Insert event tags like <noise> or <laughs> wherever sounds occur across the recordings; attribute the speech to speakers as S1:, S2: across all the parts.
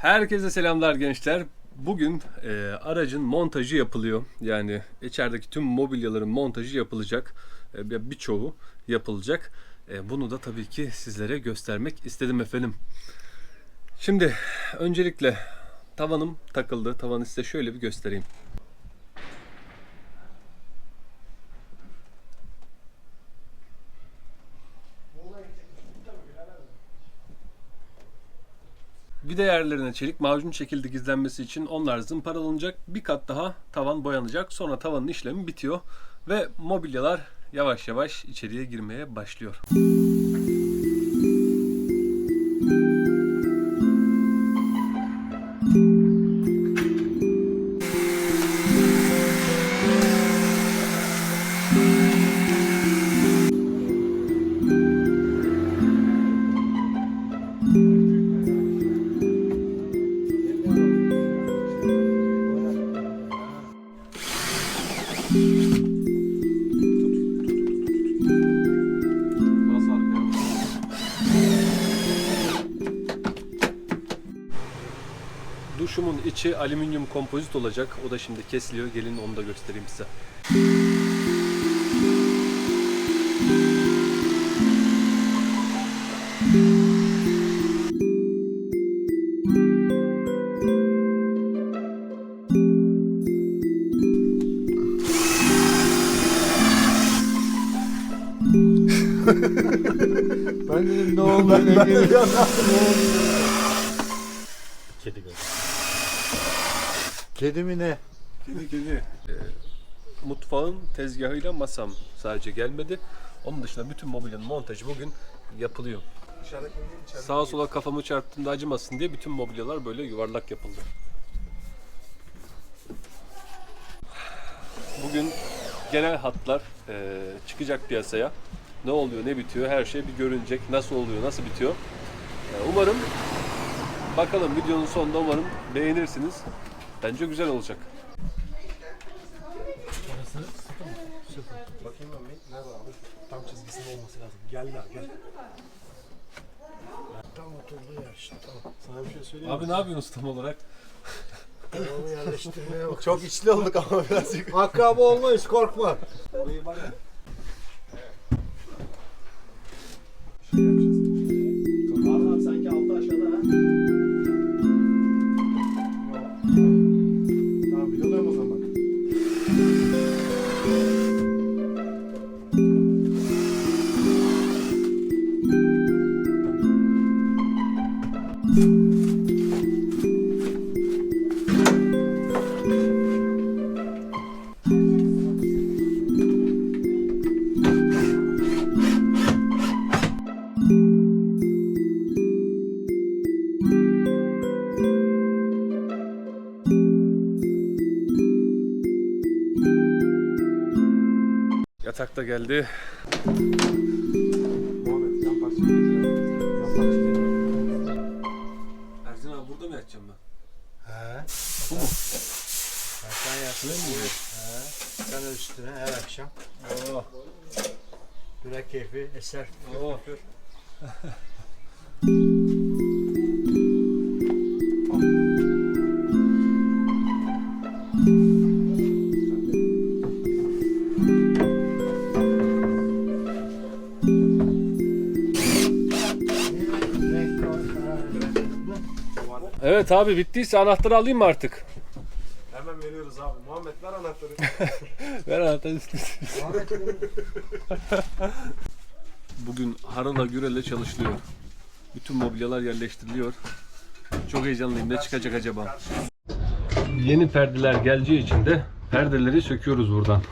S1: Herkese selamlar gençler. Bugün e, aracın montajı yapılıyor. Yani içerideki tüm mobilyaların montajı yapılacak. E, bir- birçoğu yapılacak. E, bunu da tabii ki sizlere göstermek istedim efendim. Şimdi öncelikle tavanım takıldı. Tavanı size şöyle bir göstereyim. Vida yerlerine çelik macun çekildi gizlenmesi için onlar zımparalanacak. Bir kat daha tavan boyanacak. Sonra tavanın işlemi bitiyor. Ve mobilyalar yavaş yavaş içeriye girmeye başlıyor. İçi alüminyum kompozit olacak. O da şimdi kesiliyor. Gelin onu da göstereyim size.
S2: Ben dedim ne oldu ne geliyor?
S3: Kedi gördüm.
S2: Kedi mi ne?
S1: Kedi kedi. mutfağın tezgahıyla masam sadece gelmedi. Onun dışında bütün mobilyanın montajı bugün yapılıyor. Sağa sola kafamı çarptığımda acımasın diye bütün mobilyalar böyle yuvarlak yapıldı. Bugün genel hatlar eee, çıkacak piyasaya. Ne oluyor, ne bitiyor, her şey bir görünecek. Nasıl oluyor, nasıl bitiyor. Eee, umarım bakalım videonun sonunda umarım beğenirsiniz. Bence güzel olacak.
S3: Bakayım ben bir. Nerede abi? Tam çizgisinde olması lazım. Gel daha gel. Tam oturduğu yer işte tamam. Sana bir şey söyleyeyim
S1: Abi ne yapıyorsunuz tam olarak?
S3: Onu yerleştirmeye bak.
S2: Çok içli olduk ama birazcık.
S3: Akraba olmayız korkma. Burayı bak.
S1: Yatakta geldi.
S3: Muhammed yan parça getir. Yan parça getir.
S1: Ercan abi burada mı yatacağım ben?
S2: He.
S1: Bu mu?
S2: Sen yatsın. He. Sen de üstüne her akşam.
S1: Oh,
S2: Börek keyfi eser.
S1: oh. <laughs> Evet abi bittiyse anahtarı alayım mı artık?
S3: Hemen veriyoruz abi. Muhammed ver anahtarı. <laughs>
S1: Ver anahtarı <laughs> Bugün harala gürele çalışılıyor. Bütün mobilyalar yerleştiriliyor. Çok heyecanlıyım. Ne çıkacak acaba? Yeni perdeler geleceği için de perdeleri söküyoruz buradan.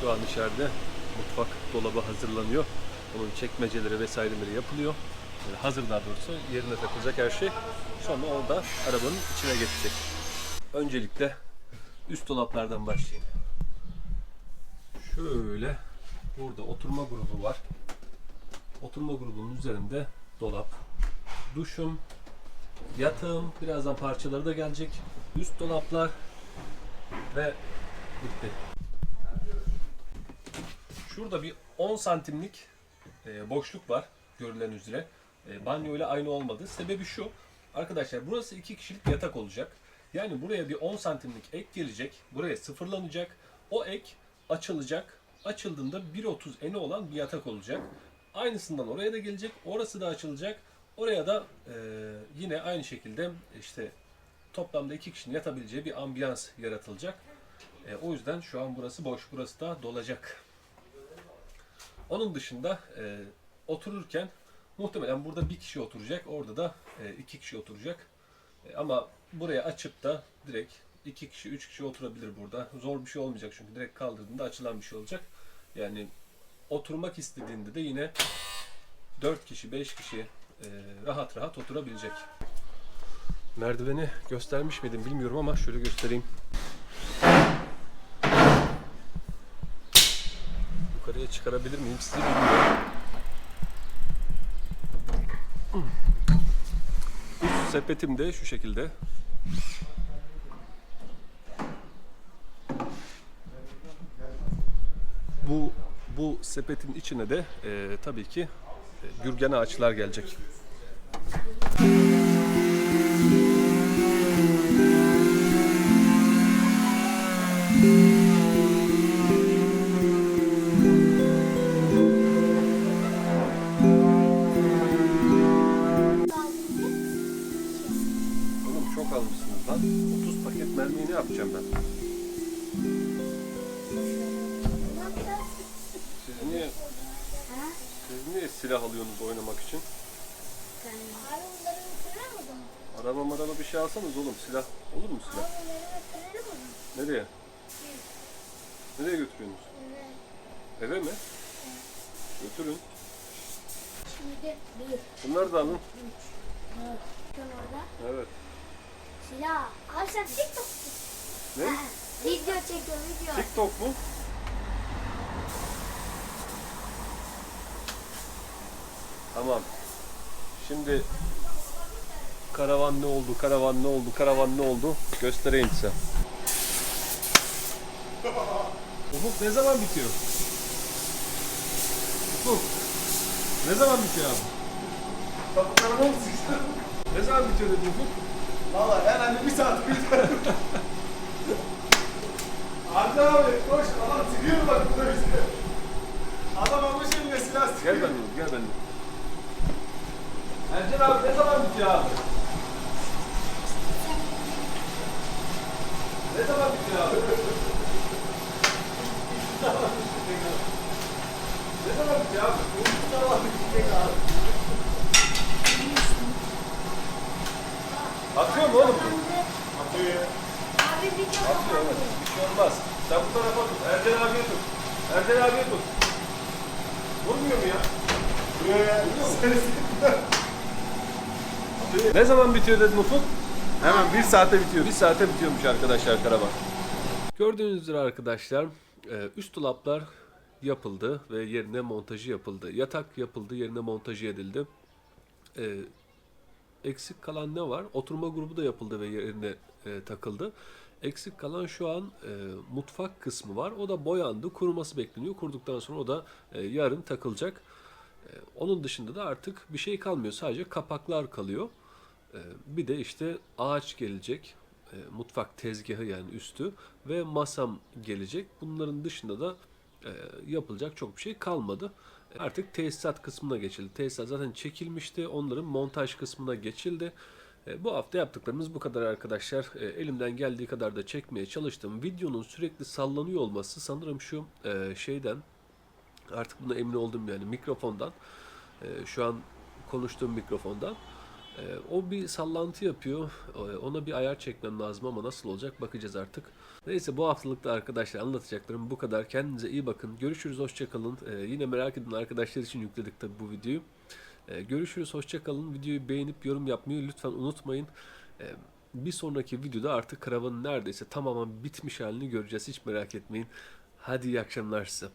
S1: Şu an içeride mutfak dolabı hazırlanıyor. Onun çekmeceleri vesaireleri yapılıyor. Yani hazır daha doğrusu yerine takılacak her şey. Sonra o da arabanın içine geçecek. Öncelikle üst dolaplardan başlayayım. Şöyle burada oturma grubu var. Oturma grubunun üzerinde dolap, duşum, yatağım, birazdan parçaları da gelecek. Üst dolaplar ve bitti. Şurada bir 10 santimlik e, boşluk var görülen üzere. E, banyo ile aynı olmadı. Sebebi şu. Arkadaşlar burası iki kişilik yatak olacak. Yani buraya bir 10 santimlik ek gelecek. Buraya sıfırlanacak. O ek açılacak. Açıldığında 1.30 eni olan bir yatak olacak. Aynısından oraya da gelecek. Orası da açılacak. Oraya da e, yine aynı şekilde işte toplamda iki kişinin yatabileceği bir ambiyans yaratılacak. E, o yüzden şu an burası boş. Burası da dolacak. Onun dışında e, otururken muhtemelen burada bir kişi oturacak. Orada da e, iki kişi oturacak. E, ama buraya açıp da direkt iki kişi, üç kişi oturabilir burada. Zor bir şey olmayacak çünkü direkt kaldırdığında açılan bir şey olacak. Yani oturmak istediğinde de yine 4 kişi, 5 kişi e, rahat rahat oturabilecek. Merdiveni göstermiş miydim bilmiyorum ama şöyle göstereyim. Çıkarabilir miyim sizi bilmiyorum. Üst sepetim de şu şekilde. Bu bu sepetin içine de e, tabii ki e, gürgen ağaçlar gelecek. Silah alıyorsunuz oynamak için?
S4: Abi bunları zaman.
S1: Araba maraba bir şey alsanız oğlum silah olur mu silah?
S4: Bunları.
S1: Nereye? Nereye götürüyorsunuz?
S4: Evet.
S1: Eve mi? Götürün.
S4: Şimdi bir,
S1: Bunları da alın.
S4: üç, dört. Bakın orada.
S1: Evet.
S4: Silah. Abi sen TikTok.
S1: Ne?
S4: Video çekiyor video.
S1: TikTok mu? Tamam. Şimdi karavan ne oldu, karavan ne oldu, karavan ne oldu göstereyim size. Ufuk ne zaman bitiyor? Ufuk ne zaman bitiyor abi?
S3: Kapılarıma mı?
S1: Ne zaman bitiyor dedi Ufuk?
S3: Valla herhalde bir saat bir <laughs> Arda abi koş adam sıkıyor bak burada bize. Adam almış eline silah sıkıyor.
S1: Gel benimle, gel benimle. Ercan abi ne zaman bitiyor abi? Ne zaman bitiyor abi? ne zaman bitiyor abi?
S3: Ne zaman bitecek abi?
S1: Atıyor mu oğlum?
S3: Atıyor.
S4: Abi video
S1: Atıyor evet. Bir şey olmaz. Sen bu tarafa tut. Ercan abiye tut. Ercan abiye tut. Vurmuyor mu ya?
S3: Buraya seni sıkıyor.
S1: Ne zaman bitiyor dedin Ufuk?
S3: Hemen bir saate bitiyor.
S1: Bir saate bitiyormuş arkadaşlar karavan. Gördüğünüz üzere arkadaşlar e, üst dolaplar yapıldı ve yerine montajı yapıldı. Yatak yapıldı, yerine montajı edildi. E, Eksik kalan ne var? Oturma grubu da yapıldı ve yerine e, takıldı. Eksik kalan şu an e, mutfak kısmı var. O da boyandı, kuruması bekleniyor. Kuruduktan sonra o da e, yarın takılacak. E, onun dışında da artık bir şey kalmıyor. Sadece kapaklar kalıyor. E, bir de işte ağaç gelecek. E, mutfak tezgahı yani üstü ve masam gelecek. Bunların dışında da e, yapılacak çok bir şey kalmadı. Artık tesisat kısmına geçildi. Tesisat zaten çekilmişti. Onların montaj kısmına geçildi. E, Bu hafta yaptıklarımız bu kadar arkadaşlar. Elimden geldiği kadar da çekmeye çalıştım. Videonun sürekli sallanıyor olması sanırım şu şeyden artık buna emin oldum yani mikrofondan. E, Şu an konuştuğum mikrofondan. E, O bir sallantı yapıyor. E, Ona bir ayar çekmem lazım ama nasıl olacak bakacağız artık. Neyse bu haftalıkta arkadaşlar anlatacaklarım bu kadar. Kendinize iyi bakın. Görüşürüz hoşçakalın. Ee, yine merak edin arkadaşlar için yükledik tabi bu videoyu. Ee, görüşürüz hoşçakalın. Videoyu beğenip yorum yapmayı lütfen unutmayın. Ee, Bir sonraki videoda artık karavanın neredeyse tamamen bitmiş halini göreceğiz. Hiç merak etmeyin. Hadi iyi akşamlar size.